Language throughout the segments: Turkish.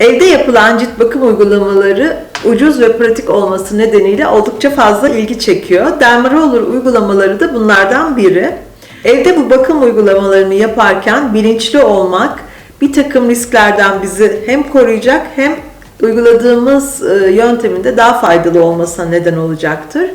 Evde yapılan cilt bakım uygulamaları ucuz ve pratik olması nedeniyle oldukça fazla ilgi çekiyor. Dermaroller uygulamaları da bunlardan biri. Evde bu bakım uygulamalarını yaparken bilinçli olmak bir takım risklerden bizi hem koruyacak hem uyguladığımız e, yöntemin de daha faydalı olmasına neden olacaktır.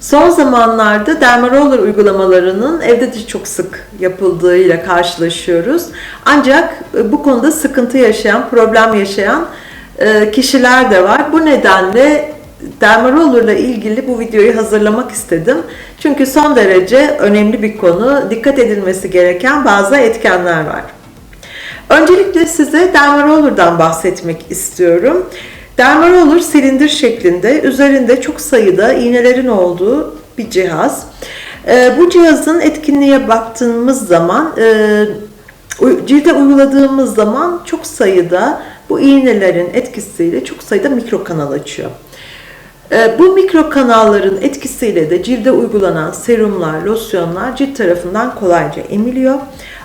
Son zamanlarda dermaroller uygulamalarının evde de çok sık yapıldığıyla karşılaşıyoruz. Ancak e, bu konuda sıkıntı yaşayan, problem yaşayan e, kişiler de var. Bu nedenle dermarollerla ilgili bu videoyu hazırlamak istedim. Çünkü son derece önemli bir konu, dikkat edilmesi gereken bazı etkenler var. Öncelikle size dermaroller'dan bahsetmek istiyorum. Dermaroller silindir şeklinde, üzerinde çok sayıda iğnelerin olduğu bir cihaz. Ee, bu cihazın etkinliğe baktığımız zaman, e, cilde uyguladığımız zaman çok sayıda bu iğnelerin etkisiyle çok sayıda mikro kanal açıyor. Ee, Bu mikro kanalların etkisiyle de cilde uygulanan serumlar, losyonlar cilt tarafından kolayca emiliyor.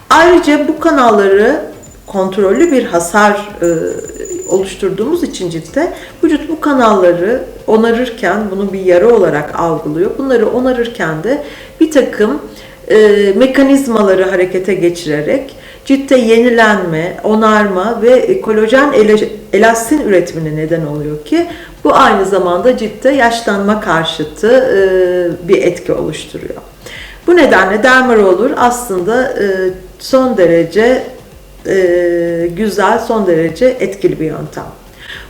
Ayrıca bu kanalları kontrollü bir hasar e, oluşturduğumuz için ciltte vücut bu kanalları onarırken bunu bir yara olarak algılıyor. Bunları onarırken de bir takım e, mekanizmaları harekete geçirerek ciltte yenilenme, onarma ve kolajen elastin üretimine neden oluyor ki bu aynı zamanda ciltte yaşlanma karşıtı e, bir etki oluşturuyor. Bu nedenle dermaroller aslında e, son derece e, güzel, son derece etkili bir yöntem.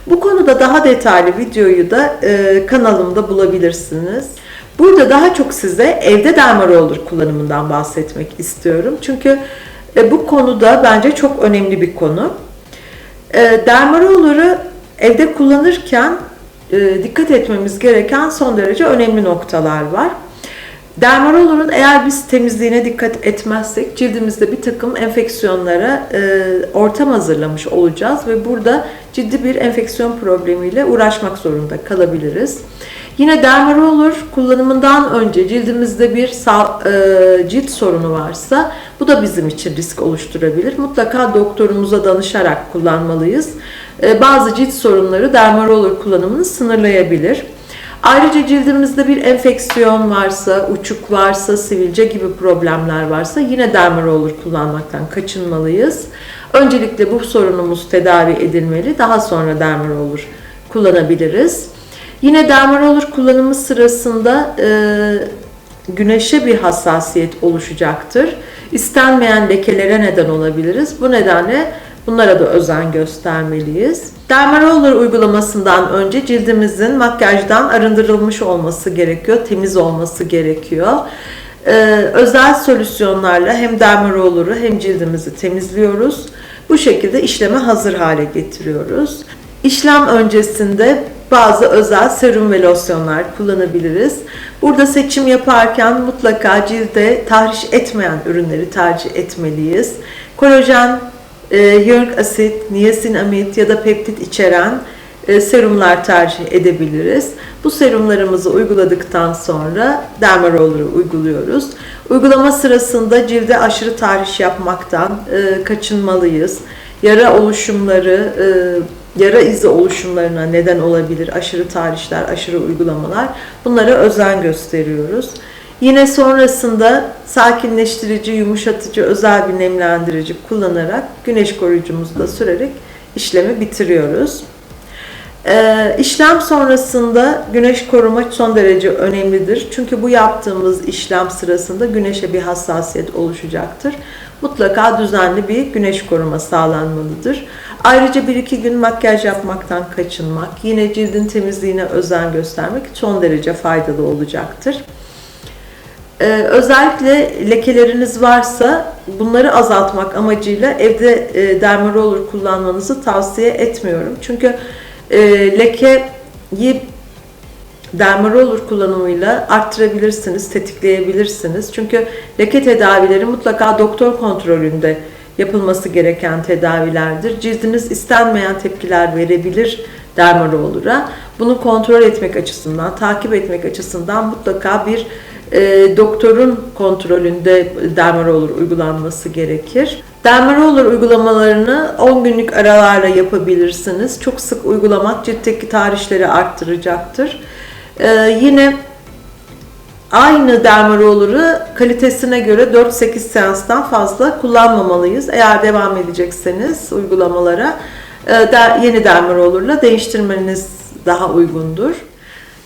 Bu konuda daha detaylı videoyu da e, kanalımda bulabilirsiniz. Burada daha çok size evde dermaroller kullanımından bahsetmek istiyorum. Çünkü e, bu konuda bence çok önemli bir konu. E, dermaroller'ı evde kullanırken dikkat etmemiz gereken son derece önemli noktalar var. Dermaroller'ın eğer biz temizliğine dikkat etmezsek cildimizde bir takım enfeksiyonlara e, ortam hazırlamış olacağız ve burada ciddi bir enfeksiyon problemiyle uğraşmak zorunda kalabiliriz. Yine dermaroller kullanımından önce cildimizde bir sağ, e, cilt sorunu varsa bu da bizim için risk oluşturabilir. Mutlaka doktorumuza danışarak kullanmalıyız. E, bazı cilt sorunları dermaroller kullanımını sınırlayabilir. Ayrıca cildimizde bir enfeksiyon varsa, uçuk varsa, sivilce gibi problemler varsa yine dermaroller kullanmaktan kaçınmalıyız. Öncelikle bu sorunumuz tedavi edilmeli, daha sonra dermaroller kullanabiliriz. Yine dermaroller kullanımı sırasında e, güneşe bir hassasiyet oluşacaktır. İstenmeyen lekelere neden olabiliriz. Bu nedenle bunlara da özen göstermeliyiz. Dermaroller uygulamasından önce cildimizin makyajdan arındırılmış olması gerekiyor, temiz olması gerekiyor. Ee, özel solüsyonlarla hem dermaroller'ı hem cildimizi temizliyoruz. Bu şekilde işleme hazır hale getiriyoruz. İşlem öncesinde bazı özel serum ve losyonlar kullanabiliriz. Burada seçim yaparken mutlaka cilde tahriş etmeyen ürünleri tercih etmeliyiz. Kolajen, e, hyaluronik asit, niasinamid ya da peptit içeren e, serumlar tercih edebiliriz. Bu serumlarımızı uyguladıktan sonra dermaroller'ı uyguluyoruz. Uygulama sırasında cilde aşırı tahriş yapmaktan e, kaçınmalıyız. Yara oluşumları, e, yara izi oluşumlarına neden olabilir aşırı tahrişler, aşırı uygulamalar. Bunlara özen gösteriyoruz. Yine sonrasında sakinleştirici, yumuşatıcı, özel bir nemlendirici kullanarak güneş koruyucumuzu da sürerek işlemi bitiriyoruz. Ee, işlem sonrasında güneş koruma son derece önemlidir. Çünkü bu yaptığımız işlem sırasında güneşe bir hassasiyet oluşacaktır. Mutlaka düzenli bir güneş koruma sağlanmalıdır. Ayrıca 1-2 gün makyaj yapmaktan kaçınmak, yine cildin temizliğine özen göstermek son derece faydalı olacaktır. Ee, özellikle lekeleriniz varsa bunları azaltmak amacıyla evde e, dermaroller kullanmanızı tavsiye etmiyorum. Çünkü e, lekeyi dermaroller kullanımıyla arttırabilirsiniz, tetikleyebilirsiniz. Çünkü leke tedavileri mutlaka doktor kontrolünde yapılması gereken tedavilerdir. Cildiniz istenmeyen tepkiler verebilir dermaroller'a. Bunu kontrol etmek açısından, takip etmek açısından mutlaka bir e, doktorun kontrolünde dermaroller uygulanması gerekir. Dermaroller uygulamalarını 10 günlük aralarla yapabilirsiniz. Çok sık uygulamak ciltteki tarihleri arttıracaktır. E, yine aynı dermaroller'ı kalitesine göre 4-8 seanstan fazla kullanmamalıyız. Eğer devam edecekseniz uygulamalara e, der- yeni dermaroller'la değiştirmeniz daha uygundur.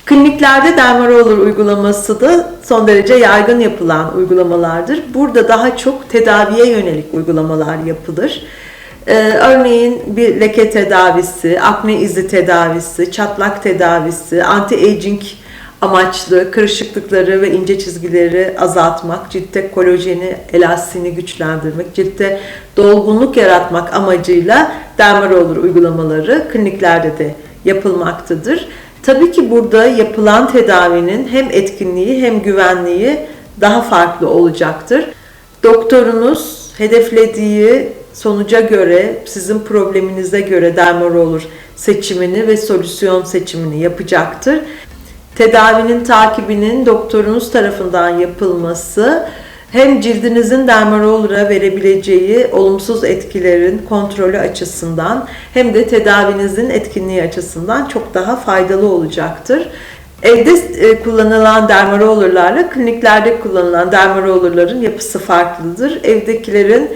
Kliniklerde dermaroller uygulaması da son derece yaygın yapılan uygulamalardır. Burada daha çok tedaviye yönelik uygulamalar yapılır. Ee, örneğin bir leke tedavisi, akne izi tedavisi, çatlak tedavisi, anti-aging amaçlı kırışıklıkları ve ince çizgileri azaltmak, ciltte kolajeni, elastiğini güçlendirmek, ciltte dolgunluk yaratmak amacıyla dermaroller uygulamaları kliniklerde de yapılmaktadır. Tabii ki burada yapılan tedavinin hem etkinliği hem güvenliği daha farklı olacaktır. Doktorunuz hedeflediği sonuca göre, sizin probleminize göre dermaroller seçimini ve solüsyon seçimini yapacaktır. Tedavinin takibinin doktorunuz tarafından yapılması hem cildinizin dermaroller'a verebileceği olumsuz etkilerin kontrolü açısından hem de tedavinizin etkinliği açısından çok daha faydalı olacaktır. Evde e, kullanılan dermarollerlarla kliniklerde kullanılan dermarollerların yapısı farklıdır. Evdekilerin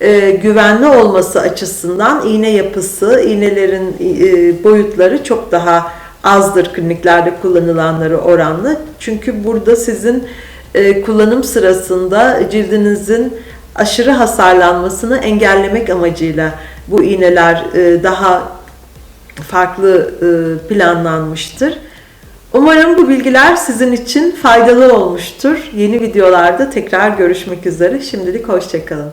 e, güvenli olması açısından iğne yapısı, iğnelerin e, boyutları çok daha azdır kliniklerde kullanılanları oranlı. Çünkü burada sizin e, kullanım sırasında cildinizin aşırı hasarlanmasını engellemek amacıyla bu iğneler e, daha farklı e, planlanmıştır. Umarım bu bilgiler sizin için faydalı olmuştur. Yeni videolarda tekrar görüşmek üzere. Şimdilik hoşçakalın.